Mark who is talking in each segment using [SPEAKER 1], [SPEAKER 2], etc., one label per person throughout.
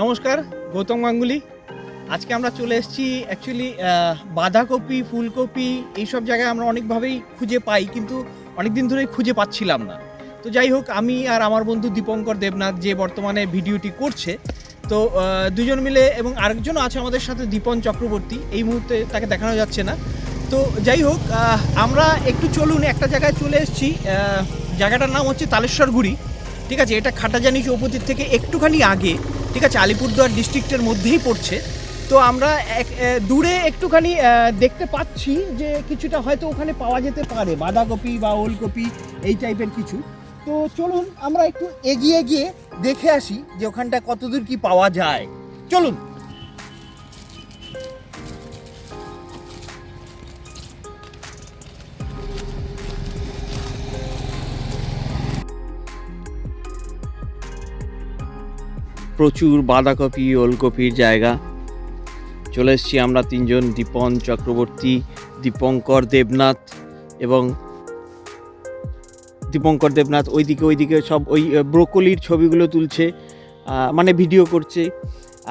[SPEAKER 1] নমস্কার, গৌতম গাঙ্গুলি। আজকে আমরা চলে এসেছি অ্যাকচুয়ালি বাঁধাকপি, ফুলকপি, এইসব জায়গায় আমরা অনেকভাবেই খুঁজে পাই, কিন্তু অনেক দিন ধরেই খুঁজে পাচ্ছিলাম না। তো যাই হোক, আমি আর আমার বন্ধু দীপঙ্কর দেবনাথ যে বর্তমানে ভিডিওটি করছে, তো দুজন মিলে এবং আরেকজন আছে আমাদের সাথে, দীপন চক্রবর্তী। এই মুহূর্তে তাকে দেখানো যাচ্ছে না। তো যাই হোক আমরা একটু চলুন, একটা জায়গায় চলে এসেছি। জায়গাটার নাম হচ্ছে তালেশ্বরগুড়ি। ঠিক আছে, এটা খাটাজানি চৌপতির থেকে একটুখানি আগে। ঠিক আছে, আলিপুরদুয়ার ডিস্ট্রিক্টের মধ্যেই পড়ছে। তো আমরা এক দূরে একটুখানি দেখতে পাচ্ছি যে কিছুটা হয়তো ওখানে পাওয়া যেতে পারে, বাঁধাকপি বা ওলকপি, এই টাইপের কিছু। তো চলুন, আমরা একটু এগিয়ে গিয়ে দেখে আসি যে ওখানটা কতদূর কি পাওয়া যায়। চলুন। প্রচুর বাঁধাকপি, ওলকপির জায়গা। চলে এসেছি আমরা তিনজন, দীপন চক্রবর্তী, দীপঙ্কর দেবনাথ এবং দীপঙ্কর দেবনাথ ওইদিকে ওইদিকে সব ওই ব্রোকলির ছবিগুলো তুলছে মানে ভিডিও করছে।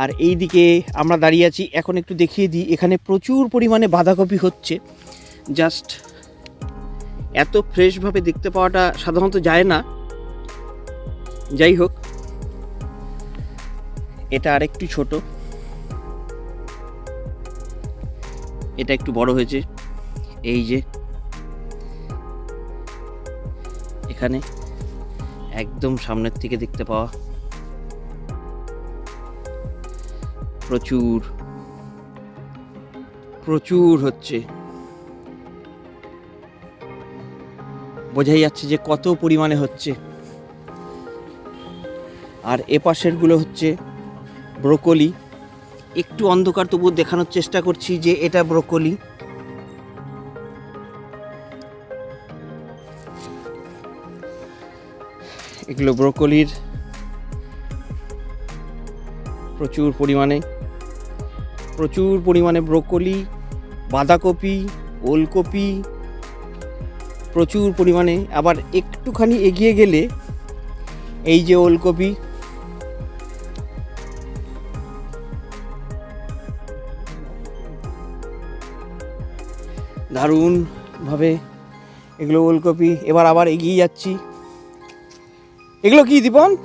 [SPEAKER 1] আর এই দিকে আমরা দাঁড়িয়ে আছি, এখন একটু দেখিয়ে দিই, এখানে প্রচুর পরিমাণে বাঁধাকপি হচ্ছে। জাস্ট এত ফ্রেশভাবে দেখতে পাওয়াটা সাধারণত যায় না। যাই হোক এটা আরেকটু ছোট। এটা একটু বড় হয়েছে। এই যে। এখানে একদম সামনের থেকে দেখতে পাওয়া। প্রচুর। প্রচুর হচ্ছে। বোঝাই যাচ্ছে যে কত পরিমাণে হচ্ছে। আর এপাশেরগুলো হচ্ছে ব্রোকলি। একটু অন্ধকার তবু দেখানোর চেষ্টা করছি যে এটা ব্রোকলি। এগুলো ব্রোকলির প্রচুর পরিমাণে প্রচুর পরিমাণে ব্রোকলি, বাঁধাকপি, ওলকপি, প্রচুর পরিমাণে। আবার একটুখানি এগিয়ে গেলে এই যে ওলকপি দারুণভাবে এগুলো ওলকপি। এবার আবার এগিয়ে যাচ্ছি। এগুলো কি দীপন?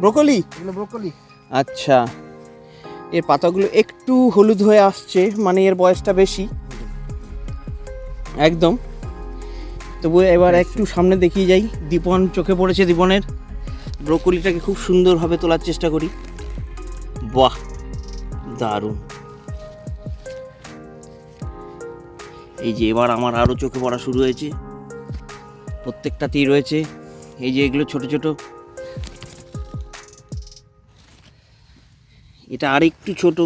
[SPEAKER 1] ব্রোকলি?
[SPEAKER 2] এগুলো ব্রোকলি।
[SPEAKER 1] আচ্ছা। এর পাতাগুলো একটু হলুদ হয়ে আসছে মানে এর বয়সটা বেশি। একদম। তবু এবার একটু সামনে দেখিয়ে যাই। দীপন চোখে পড়েছে দীপনের। ব্রোকলিটাকে খুব সুন্দরভাবে তোলার চেষ্টা করি। বাহ! দারুণ। এই যে এবার আমার আরও চোখে পড়া শুরু হয়েছে। প্রত্যেকটাতেই রয়েছে। এই যে এগুলো ছোট ছোট। এটা আরেকটু ছোট।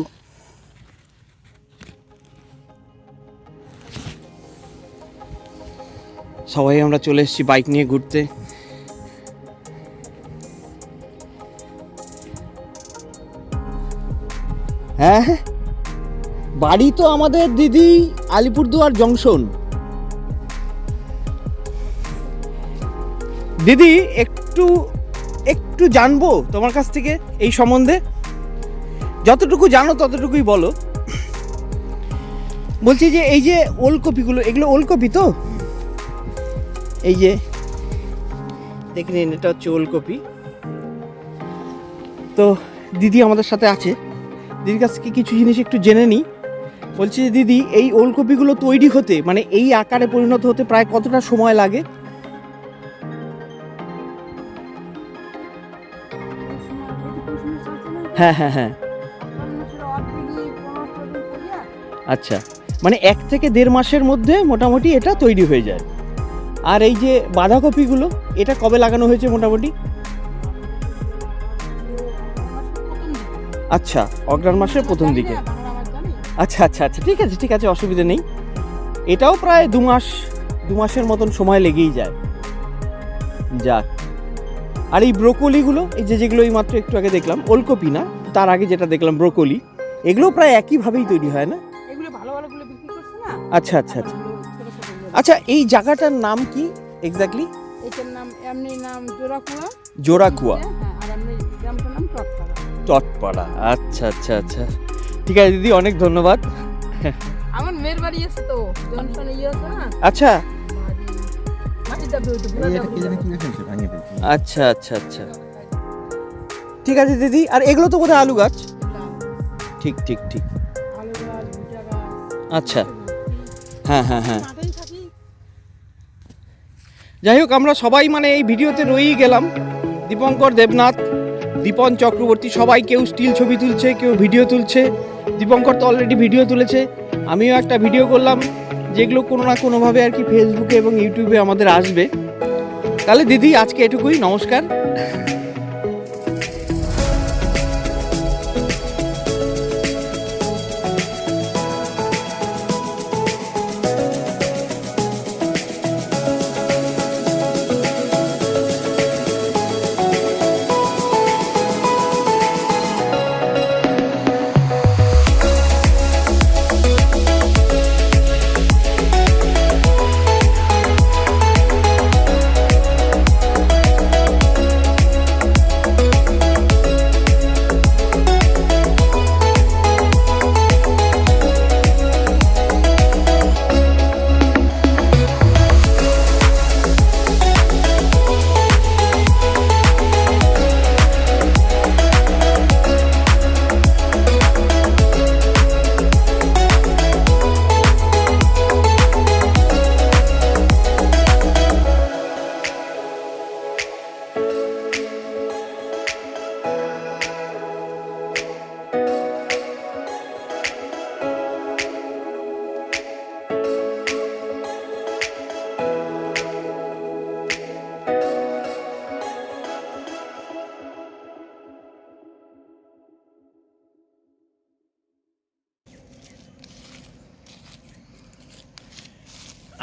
[SPEAKER 1] সবাই আমরা চলে এসেছি বাইক নিয়ে ঘুরতে। হ্যাঁ? বাড়ি তো আমাদের দিদি আলিপুরদুয়ার জংশন। দিদি, একটু একটু জানব তোমার কাছ থেকে এই সম্বন্ধে? যতটুকু জানো ততটুকুই বলো। বলছি যে এই যে ওলকপিগুলো, এগুলো ওলকপি তো? এই যে, দেখে নিন, এটা হচ্ছে ওলকপি। তো দিদি আমাদের সাথে আছে। দিদির কাছ থেকে কিছু জিনিস একটু জেনে নিই। বলছি যে, দিদি, এই ওলকপিগুলো তৈরি হতে মানে এই আকারে পরিণত হতে প্রায় কতটা সময় লাগে? হ্যাঁ হ্যাঁ হ্যাঁ। আচ্ছা মানে এক থেকে দেড় মাসের মধ্যে মোটামুটি এটা তৈরি হয়ে যায়। আর এই যে বাঁধাকপিগুলো, এটা কবে লাগানো হয়েছে মোটামুটি? আচ্ছা অগ্রাণ মাসের প্রথম দিকে। আচ্ছা আচ্ছা আচ্ছা ঠিক আছে ঠিক আছে অসুবিধা নেই। এটাও প্রায় দু মাস দু মাসের মতন সময় লেগেই যায়। যাক। আর এই ব্রোকলিগুলো এই যে যেগুলো এই মাত্র একটু আগে দেখলাম ওলকপি না? তার আগে যেটা দেখলাম ব্রোকলি এগুলো প্রায় একইভাবেই তৈরি হয় না?
[SPEAKER 3] এগুলো ভালো ভালো বিক্রি করছে না?
[SPEAKER 1] আচ্ছা আচ্ছা আচ্ছা। আচ্ছা এই জায়গাটার নাম কি এক্স্যাক্টলি
[SPEAKER 3] এটার নাম এমনি নাম জোড়াকুয়া।
[SPEAKER 1] জোড়াকুয়া।
[SPEAKER 3] হ্যাঁ আর এমনি নাম টকপাড়া
[SPEAKER 2] তৎপাড়া আচ্ছা আচ্ছা আচ্ছা। ঠিক আছে দিদি অনেক ধন্যবাদ।
[SPEAKER 3] আমার মেয়ের বাড়ি আছে তো জনসন ইয়ে আছে না?
[SPEAKER 2] আচ্ছা। আচ্ছা আচ্ছা আচ্ছা। ঠিক আছে দিদি আর এগুলো তো কোথায় আলু গাছ? ঠিক ঠিক ঠিক।
[SPEAKER 3] আলু গাছ ভুট্টা গাছ।
[SPEAKER 2] আচ্ছা। হ্যাঁ হ্যাঁ হ্যাঁ।
[SPEAKER 1] যাই হোক আমরা সবাই মানে এই ভিডিওতে রয়েই গেলাম। দীপঙ্কর দেবনাথ দীপন চক্রবর্তী, সবাই কেউ স্টিল ছবি তুলছে, কেউ ভিডিও তুলছে। দীপঙ্কর তো অলরেডি ভিডিও তুলেছে। আমিও একটা ভিডিও করলাম, যেগুলো কোনো না কোনোভাবে আর কি ফেসবুকে এবং ইউটিউবে আমাদের আসবে। তাহলে দিদি, আজকে এটুকুই, নমস্কার।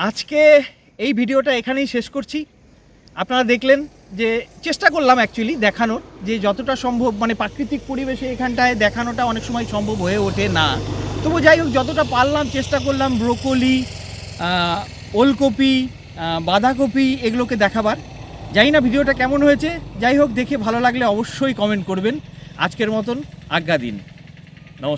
[SPEAKER 1] আজকে এই ভিডিওটা এখানেই শেষ করছি। আপনারা দেখলেন যে চেষ্টা করলাম অ্যাকচুয়ালি দেখানোর, যে যতটা সম্ভব মানে প্রাকৃতিক পরিবেশে এখানটায় দেখানোটা অনেক সময় সম্ভব হয়ে ওঠে না। তবু যাই হোক, যতটা পারলাম চেষ্টা করলাম ব্রোকলি ওলকপি বাঁধাকপি এগুলোকে দেখাবার। জানি না ভিডিওটা কেমন হয়েছে, যাই হোক, দেখে ভালো লাগলে অবশ্যই কমেন্ট করবেন। আজকের মতন আজ্ঞা দিন। নমস্কার।